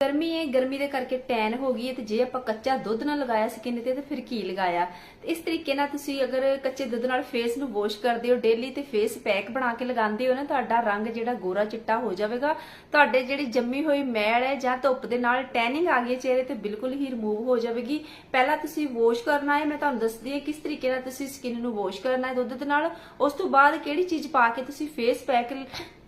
ਗਰਮੀ ਹੈ, ਗਰਮੀ ਦੇ ਕਰਕੇ ਟੈਨ ਹੋ ਗਈ ਹੈ ਤੇ ਜੇ ਆਪਾਂ ਕੱਚਾ ਦੁੱਧ ਨਾਲ ਲਗਾਇਆ ਸਕਿਨ ਤੇ ਤੇ ਫਿਰ ਕੀ ਲਗਾਇਆ? ਤੇ ਇਸ ਤਰੀਕੇ ਨਾਲ ਤੁਸੀਂ ਅਗਰ ਕੱਚੇ ਦੁੱਧ ਨਾਲ ਫੇਸ ਨੂੰ ਵਾਸ਼ ਕਰਦੇ ਹੋ ਡੇਲੀ ਤੇ ਫੇਸ ਪੈਕ ਬਣਾ ਕੇ ਲਗਾਉਂਦੇ ਹੋ ਨਾ, ਤੁਹਾਡਾ ਰੰਗ ਜਿਹੜਾ ਗੋਰਾ ਚਿੱਟਾ ਹੋ ਜਾਵੇਗਾ। ਤੁਹਾਡੇ ਜਿਹੜੀ ਜੰਮੀ ਹੋਈ ਮੈਲ ਹੈ ਜਾਂ ਧੁੱਪ ਦੇ ਨਾਲ ਟੈਨਿੰਗ ਆ ਗਈ ਹੈ ਚਿਹਰੇ ਤੇ ਬਿਲਕੁਲ ਹੀ ਰਿਮੂਵ ਹੋ ਜਾਵੇਗੀ। ਪਹਿਲਾਂ ਤੁਸੀਂ ਵਾਸ਼ ਕਰਨਾ ਹੈ, ਮੈਂ ਤੁਹਾਨੂੰ ਦੱਸਦੀ ਹਾਂ ਕਿਸ ਤਰੀਕੇ ਨਾਲ ਤੁਸੀਂ ਸਕਿਨ ਨੂੰ ਵਾਸ਼ ਕਰਨਾ ਹੈ ਦੁੱਧ ਦੇ ਨਾਲ। ਉਸ ਤੋਂ ਬਾਅਦ ਕਿਹੜੀ ਚੀਜ਼ ਪਾ ਕੇ ਤੁਸੀਂ ਫੇਸ ਪੈਕ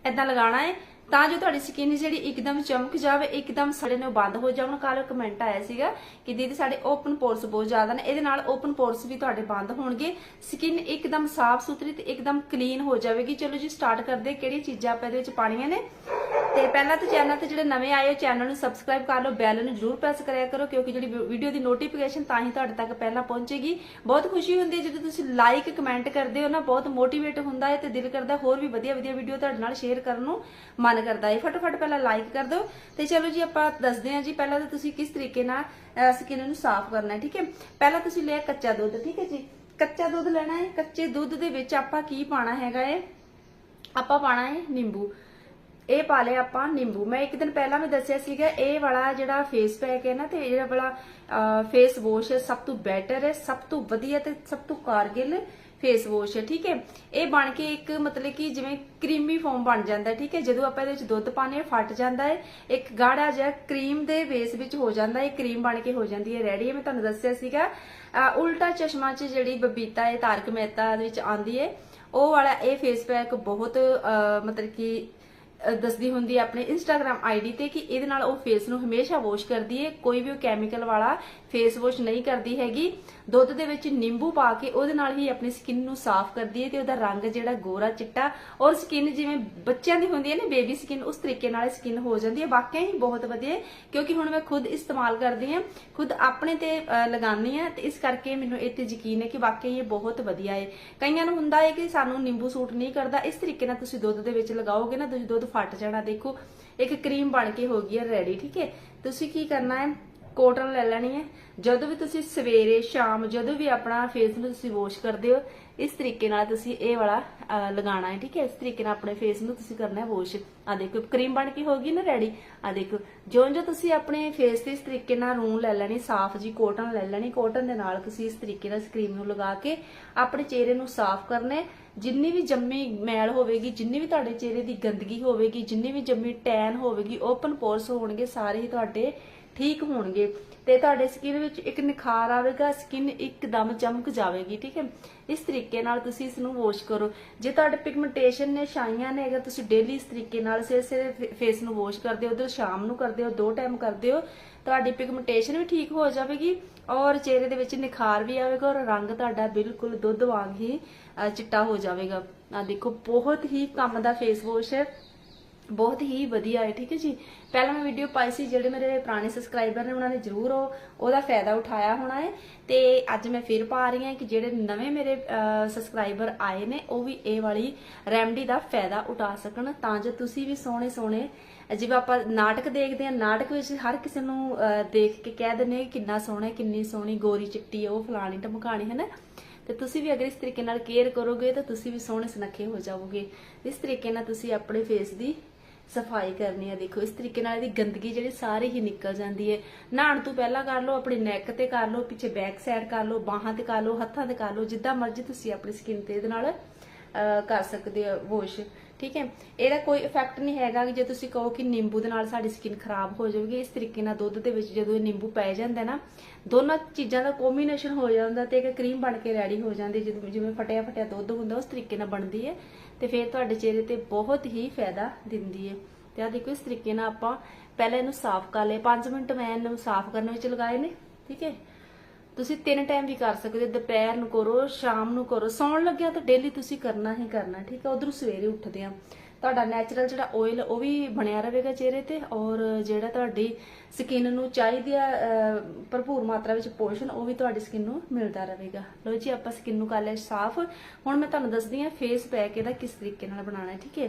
ਇਦਾਂ ਲਗਾਉਣਾ ਹੈ? ਤਾਂ ਜੋ ਤੁਹਾਡੀ ਸਕਿਨ ਜਿਹੜੀ ਇੱਕਦਮ ਚਮਕ ਜਾਵੇ, ਇੱਕਦਮ ਸੜੇ ਨੂੰ ਬੰਦ ਹੋ ਜਾਵਣ ਕੱਲ ਕਮੈਂਟ ਆਇਆ ਸੀਗਾ ਕਿ ਦੀਦੀ ਸਾਡੇ ਓਪਨ ਪੋਰਸ ਬਹੁਤ ਜ਼ਿਆਦਾ ਨੇ, ਇਹਦੇ ਨਾਲ ਓਪਨ ਪੋਰਸ ਵੀ ਤੁਹਾਡੇ ਬੰਦ ਹੋਣਗੇ ਸਕਿਨ ਇੱਕਦਮ ਸਾਫ਼ ਸੁਥਰੀ ਤੇ ਇੱਕਦਮ ਕਲੀਨ ਹੋ ਜਾਵੇਗੀ। ਚਲੋ ਜੀ ਸਟਾਰਟ ਕਰਦੇ ਹਾਂ। ਕਿਹੜੀ ਚੀਜ਼ਾਂ ਆਪਾਂ ਇਹਦੇ ਵਿੱਚ ਪਾਣੀਆਂ ਨੇ। ਤੇ ਪਹਿਲਾਂ ਤਾਂ ਚੈਨਲ ਤੇ ਜਿਹੜੇ ਨਵੇਂ ਆਏ ਹੋ ਚੈਨਲ ਨੂੰ ਸਬਸਕ੍ਰਾਈਬ ਕਰ ਲਓ ਬੈਲ ਨੂੰ ਜਰੂਰ ਪ੍ਰੈਸ ਕਰਿਆ ਕਰੋ, ਕਿਉਂਕਿ ਜਿਹੜੀ ਵੀਡੀਓ ਦੀ ਨੋਟੀਫਿਕੇਸ਼ਨ ਤਾਂ ਹੀ ਤੁਹਾਡੇ ਤੱਕ ਪਹਿਲਾਂ ਪਹੁੰਚੇਗੀ। ਬਹੁਤ ਖੁਸ਼ੀ ਹੁੰਦੀ ਹੈ ਜਦੋਂ ਤੁਸੀਂ ਲਾਈਕ ਕਮੈਂਟ ਕਰਦੇ ਹੋ ਨਾ, ਬਹੁਤ ਮੋਟੀਵੇਟ ਹੁੰਦਾ ਹੈ ਤੇ ਦਿਲ ਕਰਦਾ ਹੋਰ ਵੀ ਵਧੀਆ ਵਧੀਆ ਵੀਡੀਓ ਤੁਹਾਡੇ ਨਾਲ ਸ਼ੇਅਰ ਕਰਨ ਨੂੰ। ਮਨ ਕਰਦਾ ਹੈ ਫਟਾਫਟ ਪਹਿਲਾਂ ਲਾਈਕ ਕਰ ਦਿਓ ਤੇ ਚਲੋ ਜੀ ਆਪਾਂ ਦੱਸਦੇ ਹਾਂ ਜੀ, ਪਹਿਲਾਂ ਤਾਂ ਤੁਸੀਂ ਕਿਸ ਤਰੀਕੇ ਨਾਲ ਸਕਿਨ ਨੂੰ ਸਾਫ਼ ਕਰਨਾ ਹੈ ਠੀਕ ਹੈ? ਪਹਿਲਾਂ ਤੁਸੀਂ ਲਿਆ ਕੱਚਾ ਦੁੱਧ, ਠੀਕ ਹੈ ਜੀ? ਕੱਚਾ ਦੁੱਧ ਲੈਣਾ ਹੈ ਕੱਚੇ ਦੁੱਧ ਦੇ ਵਿੱਚ ਆਪਾਂ ਕੀ ਪਾਣਾ ਹੈਗਾ ਹੈ ਆਪਾਂ ਪਾਣਾ ਹੈ ਨਿੰਬੂ। ਇਹ ਪਾ ਲਿਆ ਆਪਾਂ ਨਿੰਬੂ। ਮੈਂ ਇੱਕ ਦਿਨ ਪਹਿਲਾਂ ਮੈਂ ਦੱਸਿਆ ਸੀਗਾ, ਇਹ ਵਾਲਾ ਜਿਹੜਾ ਫੇਸ ਪੈਕ ਹੈ ਨਾ ਤੇ ਇਹ ਵਾਲਾ ਫੇਸ ਵਾਸ਼ ਹੈ ਸਭ ਤੋਂ ਬੈਟਰ ਹੈ ਸਭ ਤੋਂ ਵਧੀਆ ਤੇ ਸਭ ਤੋਂ ਕਾਰਗਿਲ ਫੇਸ ਵਾਸ਼ ਹੈ, ਠੀਕ ਹੈ? ਇਹ ਬਣ ਕੇ ਇੱਕ ਮਤਲਬ ਕਿ ਜਿਵੇਂ ਕਰੀਮੀ ਫਾਰਮ ਬਣ ਜਾਂਦਾ ਠੀਕ ਹੈ? ਜਦੋਂ ਆਪਾਂ ਇਹਦੇ ਵਿੱਚ ਦੁੱਧ ਪਾਉਂਦੇ ਹਾਂ, ਫਟ ਜਾਂਦਾ ਹੈ, ਇੱਕ ਗਾੜਾ ਜਿਹਾ ਕਰੀਮ ਦੇ ਬੇਸ ਵਿੱਚ ਹੋ ਜਾਂਦਾ ਹੈ ਕਰੀਮ ਬਣ ਕੇ ਹੋ ਜਾਂਦੀ ਹੈ ਰੈਡੀ ਹੈ। ਮੈਂ ਤੁਹਾਨੂੰ ਦੱਸਿਆ ਸੀਗਾ ਉਲਟਾ ਚਸ਼ਮਾ 'ਚ ਜਿਹੜੀ ਬਬੀਤਾ ਹੈ, ਤਾਰਕ ਮਹਿਤਾ ਦੇ ਵਿੱਚ ਆਂਦੀ ਹੈ, ਉਹ ਵਾਲਾ ਇਹ ਫੇਸ ਪੈਕ ਬਹੁਤ ਮਤਲਬ ਕਿ ਦੱਸਦੀ ਹੁੰਦੀ ਹੈ ਆਪਣੇ ਇੰਸਟਾਗ੍ਰam ਆਈਡੀ ਤੇ ਕਿ ਇਹਦੇ ਨਾਲ ਉਹ ਫੇਸ ਨੂੰ ਹਮੇਸ਼ਾ ਵਾਸ਼ ਕਰਦੀ ਹੈ ਕੋਈ ਵੀ ਉਹ ਕੈਮੀਕਲ ਵਾਲਾ ਫੇਸ ਵਾਸ਼ ਨਹੀਂ ਕਰਦੀ ਹੈਗੀ। ਦੁੱਧ ਦੇ ਵਿੱਚ ਨਿੰਬੂ ਪਾ ਕੇ ਉਹਦੇ ਨਾਲ ਹੀ ਆਪਣੀ ਸਕਿਨ ਨੂੰ ਸਾਫ਼ ਕਰਦੀ ਹੈ ਤੇ ਉਹਦਾ ਰੰਗ ਜਿਹੜਾ ਗੋਰਾ ਚਿੱਟਾ ਔਰ ਸਕਿਨ ਜਿਵੇਂ ਬੱਚਿਆਂ ਦੀ ਹੁੰਦੀ ਹੈ ਨਾ ਬੇਬੀ ਸਕਿਨ ਉਸ ਤਰੀਕੇ ਨਾਲ ਸਕਿਨ ਹੋ ਜਾਂਦੀ ਹੈ। ਵਾਕਿਆ ਹੀ ਬਹੁਤ ਵਧੀਆ ਕਿਉਂਕਿ ਹੁਣ ਮੈਂ ਖੁਦ ਇਸਤੇਮਾਲ ਕਰਦੀ ਹਾਂ ਖੁਦ ਆਪਣੇ ਤੇ ਅਹ, ਲਗਾਉਂਦੀ ਹਾਂ ਤੇ ਇਸ ਕਰਕੇ ਮੈਨੂੰ ਇਹ ਤੇ ਯਕੀਨ ਹੈ ਕਿ ਵਾਕਿਆ ਇਹ ਬਹੁਤ ਵਧੀਆ ਹੈ। ਕਈਆਂ ਨੂੰ ਹੁੰਦਾ ਹੈ ਕਿ ਸਾਨੂੰ ਨਿੰਬੂ ਸੂਟ ਨਹੀਂ ਕਰਦਾ ਇਸ ਤਰੀਕੇ ਨਾਲ ਤੁਸੀਂ ਦੁੱਧ ਦੇ ਵਿੱਚ ਲਗਾਓਗੇ ਨਾ ਤੁਸੀਂ ਦੁੱਧ ਫਟ ਜਾਣਾ। ਦੇਖੋ, ਇੱਕ ਕਰੀਮ ਬਣ ਕੇ ਹੋ ਗਈ ਹੈ ਰੈਡੀ ਠੀਕ ਹੈ? ਤੁਸੀਂ ਕੀ ਕਰਨਾ ਹੈ? ਕੋਟਨ ਲੈ ਲੈਣੀ ਹੈ। ਜਦੋਂ ਵੀ ਤੁਸੀਂ ਸਵੇਰੇ, ਸ਼ਾਮ, ਜਦੋਂ ਵੀ ਆਪਣਾ ਫੇਸ ਨੂੰ ਤੁਸੀਂ ਵਾਸ਼ ਕਰਦੇ ਹੋ ਇਸ ਤਰੀਕੇ ਨਾਲ ਤੁਸੀਂ ਇਹ ਵਾਲਾ ਅਹ, ਹੈ ਠੀਕ ਹੈ? ਇਸ ਤਰੀਕੇ ਨਾਲ ਆਪਣੇ ਫੇਸ ਨੂੰ ਤੁਸੀਂ ਕਰਨਾ ਹੈ ਵਾਸ਼ ਆ ਦੇਖੋ ਕਰੀਮ ਬਣ ਕੇ ਹੋ ਗਈ ਨਾ ਰੈਡੀ ਆ ਦੇਖੋ ਜਿਉਂ ਜੋ ਤੁਸੀਂ ਆਪਣੇ ਫੇਸ ਤੇ ਇਸ ਤਰੀਕੇ ਨਾਲ ਰੂੰ ਲੈ ਲੈਣੀ ਸਾਫ਼ ਜੀ ਕੋਟਨ ਲੈ ਲੈਣੀ ਕੋਟਨ ਦੇ ਨਾਲ ਤੁਸੀਂ ਇਸ ਤਰੀਕੇ ਨਾਲ ਕਰੀਮ ਨੂੰ ਲਗਾ ਕੇ ਆਪਣੇ ਚਿਹਰੇ ਨੂੰ ਸਾਫ਼ ਕਰਨਾ ਹੈ। ਜਿੰਨੀ ਵੀ ਜੰਮੀ ਮੈਲ ਹੋਵੇਗੀ ਜਿੰਨੀ ਵੀ ਤੁਹਾਡੇ ਚਿਹਰੇ ਦੀ ਗੰਦਗੀ ਹੋਵੇਗੀ ਜਿੰਨੀ ਵੀ ਜੰਮੀ ਟੈਨ ਹੋਵੇਗੀ ਓਪਨ ਪੋਰਸ ਹੋਣਗੇ ਸਾਰੇ ਹੀ ਤੁਹਾਡੇ ਠੀਕ ਹੋਣਗੇ। ਤੇ ਤੁਹਾਡੇ ਸਕਿਨ ਵਿੱਚ ਇੱਕ ਨਿਖਾਰ ਆਵੇਗਾ ਸਕਿਨ ਇੱਕਦਮ ਚਮਕ ਜਾਵੇਗੀ, ਠੀਕ ਹੈ? ਇਸ ਤਰੀਕੇ ਨਾਲ ਤੁਸੀਂ ਇਸ ਨੂੰ ਵਾਸ਼ ਕਰੋ। ਜੇ ਤੁਹਾਡੇ ਪਿਗਮੈਂਟੇਸ਼ਨ ਨੇ ਛਾਈਆਂ ਨੇ ਅਗਰ ਤੁਸੀਂ ਡੇਲੀ ਇਸ ਤਰੀਕੇ ਨਾਲ ਸਿਰ ਸਿਰ ਫੇਸ ਨੂੰ ਵਾਸ਼ ਕਰਦੇ ਹੋ, ਉਧਰ ਸ਼ਾਮ ਨੂੰ ਕਰਦੇ ਹੋ, ਦੋ ਟਾਈਮ ਕਰਦੇ ਹੋ, ਤੁਹਾਡੀ ਪਿਗਮੈਂਟੇਸ਼ਨ ਵੀ ਠੀਕ ਹੋ ਜਾਵੇਗੀ ਔਰ ਚਿਹਰੇ ਦੇ ਵਿੱਚ ਨਿਖਾਰ ਵੀ ਆਵੇਗਾ ਔਰ ਰੰਗ ਤੁਹਾਡਾ ਬਿਲਕੁਲ ਦੁੱਧ ਵਾਂਗ ਹੀ ਚਿੱਟਾ ਹੋ ਜਾਵੇਗਾ। ਆ ਦੇਖੋ, ਬਹੁਤ ਹੀ ਕੰਮ ਦਾ ਫੇਸ ਵਾਸ਼ ਹੈ। ਬਹੁਤ ਹੀ ਵਧੀਆ ਹੈ ਠੀਕ ਹੈ ਜੀ। ਪਹਿਲਾਂ ਮੈਂ ਵੀਡੀਓ ਪਾਈ ਸੀ ਜਿਹੜੇ ਮੇਰੇ ਪੁਰਾਣੇ ਸਬਸਕ੍ਰਾਈਬਰ ਨੇ ਉਹਨਾਂ ਨੇ ਜ਼ਰੂਰ ਉਹ ਉਹਦਾ ਫਾਇਦਾ ਉਠਾਇਆ ਹੋਣਾ ਹੈ। ਤੇ ਅੱਜ ਮੈਂ ਫਿਰ ਪਾ ਰਹੀ ਹਾਂ ਕਿ ਜਿਹੜੇ ਨਵੇਂ ਮੇਰੇ ਸਬਸਕ੍ਰਾਈਬਰ ਆਏ ਨੇ ਉਹ ਵੀ ਇਹ ਵਾਲੀ ਰੈਮਡੀ ਦਾ ਫਾਇਦਾ ਉਠਾ ਸਕਣ। ਤਾਂ ਜੋ ਤੁਸੀਂ ਵੀ ਸੋਹਣੇ ਸੋਹਣੇ ਜਿਵੇਂ ਆਪਾਂ ਨਾਟਕ ਦੇਖਦੇ ਹਾਂ ਨਾਟਕ ਵਿੱਚ ਹਰ ਕਿਸੇ ਨੂੰ ਦੇਖ ਕੇ ਕਹਿ ਦਿੰਦੇ ਕਿੰਨਾ ਸੋਹਣਾ ਕਿੰਨੀ ਸੋਹਣੀ ਗੋਰੀ ਚਿੱਟੀ ਹੈ, ਉਹ ਫਲਾਣੀ ਢਮਕਾਣੀ ਹੈ ਨਾ? ਤੇ ਤੁਸੀਂ ਵੀ ਅਗਰ ਇਸ ਤਰੀਕੇ ਨਾਲ ਕੇਅਰ ਕਰੋਗੇ ਤਾਂ ਤੁਸੀਂ ਵੀ ਸੋਹਣੇ ਸੁਨੱਖੇ ਹੋ ਜਾਵੋਗੇ। ਇਸ ਤਰੀਕੇ ਨਾਲ ਤੁਸੀਂ ਆਪਣੇ ਫੇਸ ਦੀ ਸਫ਼ਾਈ ਕਰਨੀ ਹੈ ਦੇਖੋ ਇਸ ਤਰੀਕੇ ਨਾਲ ਇਹਦੀ ਗੰਦਗੀ ਜਿਹੜੀ ਸਾਰੀ ਹੀ ਨਿਕਲ ਜਾਂਦੀ ਹੈ ਨਹਾਉਣ ਤੋਂ ਪਹਿਲਾਂ ਕਰ ਲਓ ਆਪਣੇ ਨੈਕ ਤੇ ਕਰ ਲਓ ਪਿੱਛੇ ਬੈਕ ਸਾਈਡ ਕਰ ਲਓ ਬਾਹਾਂ ਤੇ ਕਰ ਲਓ ਹੱਥਾਂ ਤੇ ਕਰ ਲਓ ਜਿੱਦਾਂ ਮਰਜ਼ੀ ਤੁਸੀਂ ਆਪਣੀ ਸਕਿਨ ਤੇ ਇਹਦੇ ਨਾਲ ਅਹ, ਕਰ ਸਕਦੇ ਹੋ ਵਾਸ਼ ਠੀਕ ਹੈ? ਇਹਦਾ ਕੋਈ ਇਫੈਕਟ ਨਹੀਂ ਹੈਗਾ ਕਿ ਜੇ ਤੁਸੀਂ ਕਹੋ ਕਿ ਨਿੰਬੂ ਦੇ ਨਾਲ ਸਾਡੀ ਸਕਿਨ ਖਰਾਬ ਹੋ ਜਾਵੇਗੀ, ਇਸ ਤਰੀਕੇ ਨਾਲ ਦੁੱਧ ਦੇ ਵਿੱਚ ਜਦੋਂ ਇਹ ਨਿੰਬੂ ਪੈ ਜਾਂਦਾ ਨਾ, ਦੋਨਾਂ ਚੀਜ਼ਾਂ ਦਾ ਕੰਬੀਨੇਸ਼ਨ ਹੋ ਜਾਂਦਾ ਤੇ ਇੱਕ ਕਰੀਮ ਬਣ ਕੇ ਰੈਡੀ ਹੋ ਜਾਂਦੀ, ਜਦੋਂ, ਜਿਵੇਂ ਫਟਿਆ ਫਟਿਆ ਦੁੱਧ ਹੁੰਦਾ, ਉਸ ਤਰੀਕੇ ਨਾਲ ਬਣਦੀ ਹੈ ਤੇ ਫਿਰ ਤੁਹਾਡੇ ਚਿਹਰੇ ਤੇ ਬਹੁਤ ਹੀ ਫਾਇਦਾ ਦਿੰਦੀ ਹੈ। ਤੇ ਆ ਦੇਖੋ, ਇਸ ਤਰੀਕੇ ਨਾਲ ਆਪਾਂ ਪਹਿਲਾਂ ਇਹਨੂੰ ਸਾਫ਼ ਕਰ ਲਏ। 5 ਮਿੰਟ ਮੈਂ ਇਹਨੂੰ ਸਾਫ਼ ਕਰਨ ਵਿੱਚ ਲਗਾਏ ਨੇ, ਠੀਕ ਹੈ? ਤੁਸੀਂ ਤਿੰਨ ਟਾਈਮ ਵੀ ਕਰ ਸਕਦੇ ਹੋ, ਦੁਪਹਿਰ ਨੂੰ ਕਰੋ, ਸ਼ਾਮ ਨੂੰ ਕਰੋ। ਸੌਣ ਲੱਗਿਆ ਤਾਂ ਡੇਲੀ ਤੁਸੀਂ ਕਰਨਾ ਹੀ ਕਰਨਾ, ਠੀਕ ਹੈ ਉਧਰੋਂ ਸਵੇਰੇ ਉੱਠਦੇ ਆ। ਤੁਹਾਡਾ ਨੈਚੁਰਲ ਜਿਹੜਾ ਆਇਲ ਉਹ ਵੀ ਬਣਿਆ ਰਹੇਗਾ ਚਿਹਰੇ ਤੇ ਔਰ ਜਿਹੜਾ ਤੁਹਾਡੀ ਸਕਿਨ ਨੂੰ ਚਾਹੀਦੀ ਆ ਭਰਪੂਰ ਮਾਤਰਾ ਵਿੱਚ ਪੋਸ਼ਣ, ਉਹ ਵੀ ਤੁਹਾਡੀ ਸਕਿਨ ਨੂੰ ਮਿਲਦਾ ਰਹੇਗਾ। ਲੋ ਜੀ, ਆਪਾਂ ਸਕਿਨ ਨੂੰ ਕਰ ਲਿਆ ਸਾਫ਼। ਹੁਣ ਮੈਂ ਤੁਹਾਨੂੰ ਦੱਸਦੀ ਆ ਫੇਸ ਪੈਕ ਇਹਦਾ ਕਿਸ ਤਰੀਕੇ ਨਾਲ ਬਣਾਉਣਾ ਹੈ, ਠੀਕ ਹੈ?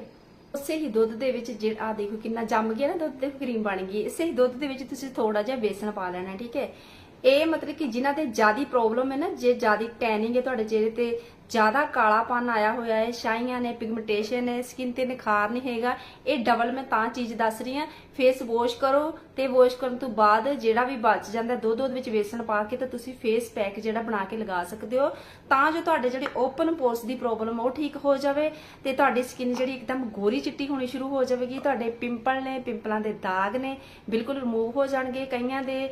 ਉਸੇ ਹੀ ਦੁੱਧ ਦੇ ਵਿੱਚ ਜਿਹੜਾ ਆ ਦੇਖੋ ਕਿੰਨਾ ਜੰਮ ਗਿਆ ਨਾ ਦੁੱਧ ਦੇ ਕਰੀਮ ਬਣ ਗਈ। ਇਸੇ ਹੀ ਦੁੱਧ ਦੇ ਵਿੱਚ ਤੁਸੀਂ ਥੋੜਾ ਜਿਹਾ ਬੇਸਨ ਪਾ ਲੈਣਾ, ਠੀਕ ਹੈ? ਇਹ ਮਤਲਬ ਕਿ ਜਿਨ੍ਹਾਂ ਤੇ ਜਿਆਦੀ ਪ੍ਰੋਬਲਮ ਹੈ ਨਾ, ਜੇ ਜਿਆਦੀ ਟੈਨਿੰਗ ਹੈ ਤੁਹਾਡੇ ਚਿਹਰੇ ਤੇ ਜ਼ਿਆਦਾ ਕਾਲਾਪਨ ਆਇਆ ਹੋਇਆ ਹੈ ਛਾਈਆਂ ਨੇ ਪਿਗਮੈਂਟੇਸ਼ਨ ਹੈ ਸਕਿਨ ਤੇ ਨਿਖਾਰ ਨਹੀਂ ਹੈਗਾ। ਇਹ ਡਬਲ ਮੈਂ ਤਾਂ ਚੀਜ਼ ਦੱਸ ਰਹੀ ਹਾਂ ਫੇਸ ਵਾਸ਼ ਕਰੋ ਤੇ ਵਾਸ਼ ਕਰਨ ਤੋਂ ਬਾਅਦ ਜਿਹੜਾ ਵੀ ਬਚ ਜਾਂਦਾ ਦੁੱਧ ਦੁੱਧ ਵਿੱਚ ਵੇਸਣ ਪਾ ਕੇ ਤਾਂ ਤੁਸੀਂ ਫੇਸ ਪੈਕ ਜਿਹੜਾ ਬਣਾ ਕੇ ਲਗਾ ਸਕਦੇ ਹੋ। ਤਾਂ ਜੋ ਤੁਹਾਡੇ ਜਿਹੜੇ ਓਪਨ ਪੋਰਸ ਦੀ ਪ੍ਰੋਬਲਮ ਉਹ ਠੀਕ ਹੋ ਜਾਵੇ ਤੇ ਤੁਹਾਡੀ ਸਕਿਨ ਜਿਹੜੀ ਇੱਕਦਮ ਗੋਰੀ ਚਿੱਟੀ ਹੋਣੀ ਸ਼ੁਰੂ ਹੋ ਜਾਵੇਗੀ। ਤੁਹਾਡੇ ਪਿੰਪਲ ਨੇ ਪਿੰਪਲਾਂ ਦੇ ਦਾਗ ਨੇ ਬਿਲਕੁਲ ਰਿਮੂਵ ਹੋ ਜਾਣਗੇ। ਕਈਆਂ ਦੇ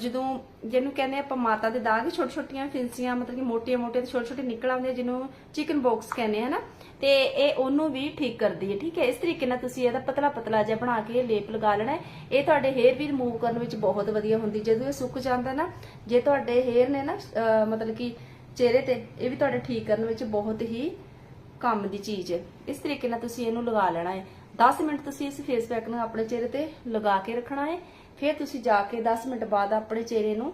ਜਦੋਂ ਜਿਹਨੂੰ ਕਹਿੰਦੇ ਆਪਾਂ ਮਾਤਾ ਦੇ ਦਾਗ ਛੋਟੇ ਛੋਟੀਆਂ ਫਿੰਸੀਆਂ, ਮਤਲਬ ਕਿ ਮੋਟੀਆਂ ਮੋਟੀਆਂ ਤੇ ਛੋਟੇ ਛੋਟੇ ਨਿਕਲ ਆਉਂਦੇ ਜਿਹਨੂੰ ਚਿਕਨ ਬਾਕਸ ਕਹਿੰਦੇ ਆ ਨਾ ਤੇ ਇਹ ਉਹਨੂੰ ਵੀ ਠੀਕ ਕਰਦੀ ਹੈ, ਠੀਕ ਹੈ? ਇਸ ਤਰੀਕੇ ਨਾਲ ਤੁਸੀਂ ਇਹਦਾ ਪਤਲਾ ਪਤਲਾ ਜਿਹਾ ਬਣਾ ਕੇ ਲੇਪ ਲਗਾ ਲੈਣਾ ਇਹ ਤੁਹਾਡੇ ਹੇਅਰ ਵੀ ਰਿਮੂਵ ਕਰਨ ਵਿੱਚ ਬਹੁਤ ਵਧੀਆ ਹੁੰਦੀ, ਜਦੋਂ ਇਹ ਸੁੱਕ ਜਾਂਦਾ ਨਾ, ਜੇ ਤੁਹਾਡੇ ਹੇਅਰ ਨੇ ਨਾ ਮਤਲਬ ਕਿ ਚਿਹਰੇ ਤੇ, ਇਹ ਵੀ ਤੁਹਾਡੇ ਠੀਕ ਕਰਨ ਵਿੱਚ ਬਹੁਤ ਹੀ ਕੰਮ ਦੀ ਚੀਜ਼ ਹੈ। ਇਸ ਤਰੀਕੇ ਨਾਲ ਤੁਸੀਂ ਇਹਨੂੰ ਲਗਾ ਲੈਣਾ ਹੈ। 10 ਮਿੰਟ ਤੁਸੀਂ ਇਸ ਫੇਸ ਪੈਕ ਨੂੰ ਆਪਣੇ ਚਿਹਰੇ ਤੇ ਲਗਾ ਕੇ ਰੱਖਣਾ ਹੈ। ਫਿਰ ਤੁਸੀਂ ਜਾ ਕੇ 10 ਮਿੰਟ ਬਾਅਦ ਆਪਣੇ ਚਿਹਰੇ ਨੂੰ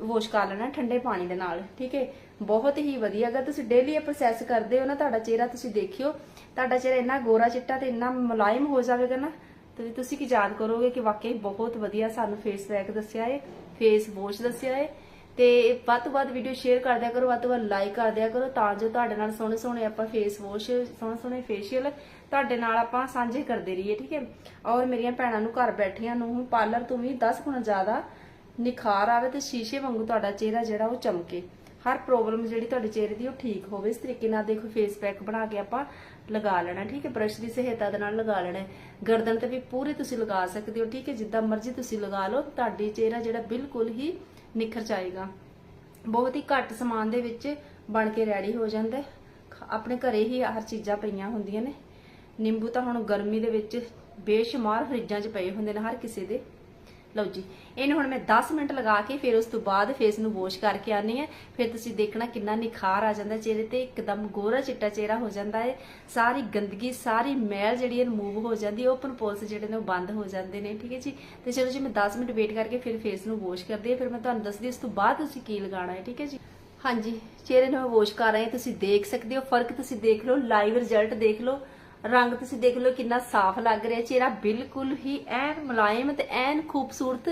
ਵਾਸ਼ ਕਰ ਲੈਣਾ ਠੰਡੇ ਪਾਣੀ ਦੇ ਨਾਲ, ਠੀਕ ਹੈ? ਬਹੁਤ ਹੀ ਵਧੀਆ, ਅਗਰ ਤੁਸੀਂ ਡੇਲੀ ਇਹ ਪ੍ਰੋਸੈਸ ਕਰਦੇ ਹੋ ਨਾ, ਤੁਹਾਡਾ ਚਿਹਰਾ ਤੁਸੀਂ ਦੇਖਿਓ, ਤੁਹਾਡਾ ਚਿਹਰਾ ਇੰਨਾ ਗੋਰਾ ਚਿੱਟਾ ਤੇ ਇੰਨਾ ਮੁਲਾਇਮ ਹੋ ਜਾਵੇਗਾ ਨਾ, ਤੇ ਤੁਸੀਂ ਕੀ ਯਾਦ ਕਰੋਗੇ ਕਿ ਵਾਕਈ ਬਹੁਤ ਵਧੀਆ ਸਾਨੂੰ ਫੇਸ ਪੈਕ ਦੱਸਿਆ ਹੈ ਫੇਸ ਵਾਸ਼ ਦੱਸਿਆ ਹੈ। ਤੇ ਵੱਧ ਤੋਂ ਵੱਧ ਵੀਡੀਓ ਸ਼ੇਅਰ ਕਰ ਦਿਆ ਕਰੋ, ਵੱਧ ਤੋਂ ਵੱਧ ਲਾਈਕ ਕਰ ਦਿਆ ਕਰੋ, ਤਾਂ ਜੋ ਤੁਹਾਡੇ ਨਾਲ ਸੋਹਣੇ ਸੋਹਣੇ ਆਪਾਂ ਫੇਸ ਵਾਸ਼ ਸੋਹਣੇ ਸੋਹਣੇ ਫੇਸ਼ੀਅਲ ਤੁਹਾਡੇ ਨਾਲ ਆਪਾਂ ਸਾਂਝੇ ਕਰਦੇ ਰਹੀਏ, ਠੀਕ ਹੈ? ਔਰ ਮੇਰੀਆਂ ਭੈਣਾਂ ਨੂੰ ਘਰ ਬੈਠੀਆਂ ਨੂੰ ਪਾਰਲਰ ਤੋਂ ਵੀ 10 ਗੁਣਾ ਜ਼ਿਆਦਾ ਨਿਖਾਰ ਆਵੇ ਤੇ ਸ਼ੀਸ਼ੇ ਵਾਂਗੂ ਤੁਹਾਡਾ ਚਿਹਰਾ ਜਿਹੜਾ ਉਹ ਚਮਕੇ। ਹਰ ਪ੍ਰੋਬਲਮ ਜਿਹੜੀ ਤੁਹਾਡੇ ਚਿਹਰੇ ਦੀ ਉਹ ਠੀਕ ਹੋਵੇ। ਇਸ ਤਰੀਕੇ ਨਾਲ ਦੇਖੋ ਫੇਸ ਪੈਕ ਬਣਾ ਕੇ ਆਪਾਂ ਲਗਾ ਲੈਣਾ, ਠੀਕ ਹੈ? ਬ੍ਰਸ਼ ਦੀ ਸਹਾਇਤਾ ਦੇ ਨਾਲ ਲਗਾ ਲੈਣਾ ਗਰਦਨ ਤੇ ਵੀ ਪੂਰੇ ਤੁਸੀਂ ਲਗਾ ਸਕਦੇ ਹੋ, ਠੀਕ ਹੈ? ਜਿੱਦਾਂ ਮਰਜ਼ੀ ਤੁਸੀਂ ਲਗਾ ਲਓ, ਤੁਹਾਡੀ ਚਿਹਰਾ ਜਿਹੜਾ ਬਿਲਕੁਲ ਹੀ ਨਿਖਰ ਜਾਏਗਾ। ਬਹੁਤ ਹੀ ਘੱਟ ਸਮਾਨ ਦੇ ਵਿੱਚ ਬਣ ਕੇ ਰੈਡੀ ਹੋ ਜਾਂਦਾ ਆਪਣੇ ਘਰੇ ਹੀ ਹਰ ਚੀਜ਼ਾਂ ਪਈਆਂ ਹੁੰਦੀਆਂ ਨੇ। ਨਿੰਬੂ ਤਾਂ ਹੁਣ ਗਰਮੀ ਦੇ ਵਿੱਚ ਬੇਸ਼ੁਮਾਰ ਫਰਿੱਜਾਂ 'ਚ ਪਏ ਹੁੰਦੇ ਨੇ ਹਰ ਕਿਸੇ ਦੇ। ਲਓ ਜੀ, ਇਹਨੂੰ ਹੁਣ ਮੈਂ 10 ਮਿੰਟ ਲਗਾ ਕੇ ਫਿਰ ਉਸ ਤੋਂ ਬਾਅਦ ਫੇਸ ਨੂੰ ਵਾਸ਼ ਕਰਕੇ ਆਨੀ ਹੈ। ਫਿਰ ਤੁਸੀਂ ਦੇਖਣਾ ਕਿੰਨਾ ਨਿਖਾਰ ਆ ਜਾਂਦਾ, ਚਿਹਰੇ ਤੇ ਇੱਕਦਮ ਗੋਰਾ ਚਿੱਟਾ ਚਿਹਰਾ ਹੋ ਜਾਂਦਾ ਹੈ ਸਾਰੀ ਗੰਦਗੀ, ਸਾਰੀ ਮੈਲ ਜਿਹੜੀ ਹੈ ਰਿਮੂਵ ਹੋ ਜਾਂਦੀ ਹੈ ਓਪਨ ਪੋਰਸ ਜਿਹੜੇ ਨੇ ਉਹ ਬੰਦ ਹੋ ਜਾਂਦੇ ਨੇ, ਠੀਕ ਹੈ ਜੀ? ਤੇ ਚਲੋ ਜੀ, ਮੈਂ 10 ਮਿੰਟ ਵੇਟ ਕਰਕੇ ਫਿਰ ਫੇਸ ਨੂੰ ਵਾਸ਼ ਕਰਦੀ ਹਾਂ। ਫਿਰ ਮੈਂ ਤੁਹਾਨੂੰ ਦੱਸਦੀ ਉਸ ਤੋਂ ਬਾਅਦ ਤੁਸੀਂ ਕੀ ਲਗਾਉਣਾ ਹੈ, ਠੀਕ ਹੈ ਜੀ? ਹਾਂਜੀ, ਚਿਹਰੇ ਨੂੰ ਮੈਂ ਵਾਸ਼ ਕਰ ਰਹੀ ਹਾਂ। ਤੁਸੀਂ ਦੇਖ ਸਕਦੇ ਹੋ, ਫ਼ਰਕ ਤੁਸੀਂ ਦੇਖ ਲਓ ਲਾਈਵ ਰਿਜ਼ਲਟ ਦੇਖ ਲਓ। ਰੰਗ ਤੁਸੀਂ ਦੇਖ ਲਓ ਕਿੰਨਾ ਸਾਫ਼ ਲੱਗ ਰਿਹਾ, ਚਿਹਰਾ ਬਿਲਕੁਲ ਹੀ ਐਨ ਮੁਲਾਇਮ ਤੇ ਐਨ ਖੂਬਸੂਰਤ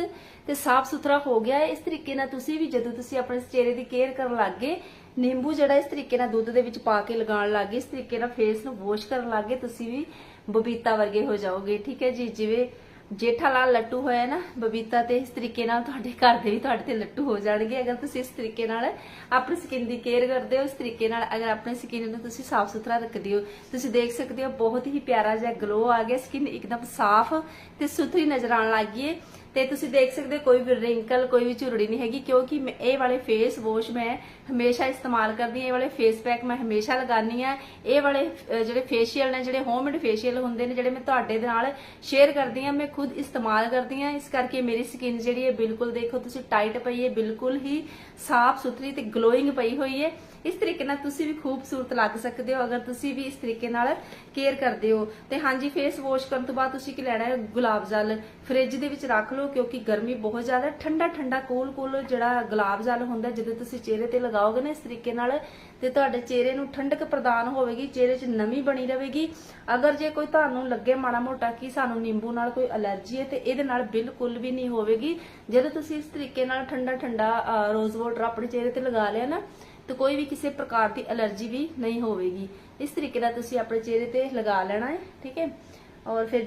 ਤੇ ਸਾਫ਼ ਸੁਥਰਾ ਹੋ ਗਿਆ ਹੈ। ਇਸ ਤਰੀਕੇ ਨਾਲ ਤੁਸੀਂ ਵੀ ਜਦੋਂ ਤੁਸੀਂ ਆਪਣੇ ਚਿਹਰੇ ਦੀ ਕੇਅਰ ਕਰਨ ਲੱਗੇ, ਨਿੰਬੂ ਜਿਹੜਾ ਇਸ ਤਰੀਕੇ ਨਾਲ ਦੁੱਧ ਦੇ ਵਿੱਚ ਪਾ ਕੇ ਲਗਾਉਣ ਲੱਗੇ, ਇਸ ਤਰੀਕੇ ਨਾਲ ਫੇਸ ਨੂੰ ਵਾਸ਼ ਕਰਨ ਲੱਗੇ, ਤੁਸੀਂ ਵੀ ਬਬੀਤਾ ਵਰਗੇ ਹੋ ਜਾਓਗੇ, ਠੀਕ ਹੈ ਜੀ? ਜਿਵੇਂ ਜੇਠਾ ਲਾਲ ਲੱਟੂ ਹੋਇਆ ਨਾ, ਬਬੀਤਾ ਤੇ ਇਸ ਤਰੀਕੇ ਨਾਲ ਤੁਹਾਡੇ ਘਰ ਦੇ ਵੀ ਤੁਹਾਡੇ ਤੇ ਲੱਟੂ ਹੋ ਜਾਣਗੇ। ਅਗਰ ਤੁਸੀਂ ਇਸ ਤਰੀਕੇ ਨਾਲ ਆਪਣੀ ਸਕਿਨ ਦੀ ਕੇਅਰ ਕਰਦੇ ਹੋ, ਇਸ ਤਰੀਕੇ ਨਾਲ ਅਗਰ ਆਪਣੀ ਸਕਿਨ ਨੂੰ ਤੁਸੀਂ ਸਾਫ਼ ਸੁਥਰਾ ਰੱਖਦੇ ਹੋ, ਤੁਸੀਂ ਦੇਖ ਸਕਦੇ ਹੋ ਬਹੁਤ ਹੀ ਪਿਆਰਾ ਜਿਹਾ ਗਲੋ ਆ ਗਿਆ। ਸਕਿਨ ਇੱਕਦਮ ਸਾਫ਼ ਤੇ ਸੁਥਰੀ ਨਜ਼ਰ ਆਉਣ ਲੱਗੀ ਹੈ। ਤੇ ਤੁਸੀਂ ਦੇਖ ਸਕਦੇ ਹੋ ਕੋਈ ਵੀ ਰਿੰਕਲ ਕੋਈ ਵੀ ਝੁਰੜੀ ਨਹੀਂ ਹੈਗੀ ਕਿਉਂਕਿ ਇਹ ਵਾਲੇ ਫੇਸ ਵਾਸ਼ ਮੈਂ ਹਮੇਸ਼ਾ ਇਸਤੇਮਾਲ ਕਰਦੀ ਹਾਂ ਇਹ ਵਾਲੇ ਫੇਸ ਪੈਕ ਮੈਂ ਹਮੇਸ਼ਾ ਲਗਾਨੀ ਆ ਇਹ ਵਾਲੇ ਅਹ, ਜਿਹੜੇ ਫੇਸ਼ੀਅਲ ਨੇ ਜਿਹੜੇ ਹੋਮਮੇਡ ਫੇਸ਼ੀਅਲ ਹੁੰਦੇ ਨੇ ਜਿਹੜੇ ਮੈਂ ਤੁਹਾਡੇ ਨਾਲ ਸ਼ੇਅਰ ਕਰਦੀ ਹਾਂ ਮੈਂ ਖੁਦ ਇਸਤੇਮਾਲ ਕਰਦੀ ਹਾਂ। ਇਸ ਕਰਕੇ ਮੇਰੀ ਸਕਿਨ ਜਿਹੜੀ ਹੈ ਬਿਲਕੁਲ ਦੇਖੋ ਤੁਸੀਂ ਟਾਈਟ ਪਈ ਹੈ ਬਿਲਕੁਲ ਹੀ ਸਾਫ਼ ਸੁਥਰੀ ਤੇ ਗਲੋਇੰਗ ਪਈ ਹੋਈ ਹੈ। ਇਸ ਤਰੀਕੇ ਨਾਲ ਤੁਸੀਂ ਵੀ ਖੂਬਸੂਰਤ ਲੱਗ ਸਕਦੇ ਹੋ, ਅਗਰ ਤੁਸੀਂ ਵੀ ਇਸ ਤਰੀਕੇ ਨਾਲ ਕੇਅਰ ਕਰਦੇ ਹੋ। ਤੇ ਹਾਂਜੀ ਫੇਸ ਵਾਸ਼ ਕਰਨ ਤੋਂ ਬਾਅਦ ਤੁਸੀਂ ਕੀ ਲੈਣਾ ਹੈ? ਗੁਲਾਬ ਜਲ। ਫ੍ਰਿਜ ਦੇ ਵਿੱਚ ਰੱਖ ਲਓ, ਕਿਉਂਕਿ ਗਰਮੀ ਬਹੁਤ ਜ਼ਿਆਦਾ। ਠੰਡਾ ਠੰਡਾ ਕੂਲ ਕੂਲ ਜਿਹੜਾ ਗੁਲਾਬ ਜਲ ਹੁੰਦਾ, ਜਦੋਂ ਤੁਸੀਂ ਚਿਹਰੇ ਤੇ ਲਗਾਓਗੇ ਨਾ ਇਸ ਤਰੀਕੇ ਨਾਲ, ਤੇ ਤੁਹਾਡੇ ਚਿਹਰੇ ਨੂੰ ਠੰਡਕ ਪ੍ਰਦਾਨ ਹੋਵੇਗੀ, ਚਿਹਰੇ 'ਚ ਨਮੀ ਬਣੀ ਰਹੇਗੀ। ਅਗਰ ਜੇ ਕੋਈ ਤੁਹਾਨੂੰ ਲੱਗੇ ਮਾੜਾ ਮੋਟਾ ਕਿ ਸਾਨੂੰ ਨਿੰਬੂ ਨਾਲ ਕੋਈ ਅਲਰਜੀ ਹੈ, ਤੇ ਇਹਦੇ ਨਾਲ ਬਿਲਕੁਲ ਵੀ ਨਹੀਂ ਹੋਵੇਗੀ। ਜਦੋਂ ਤੁਸੀਂ ਇਸ ਤਰੀਕੇ ਨਾਲ ਠੰਡਾ ਠੰਡਾ ਰੋਜ਼ ਵਾਟਰ ਆਪਣੇ ਚਿਹਰੇ ਤੇ ਲਗਾ ਲਿਆ ਨਾ ਤੇ ਕੋਈ ਵੀ ਕਿਸੇ ਪ੍ਰਕਾਰ ਦੀ ਅਲਰਜੀ ਵੀ ਨਹੀਂ ਹੋਵੇਗੀ। ਇਸ ਤਰੀਕੇ ਨਾਲ ਤੁਸੀਂ ਆਪਣੇ ਚਿਹਰੇ ਤੇ ਲਗਾ ਲੈਣਾ ਹੈ, ਠੀਕ ਹੈ? ਔਰ ਫਿਰ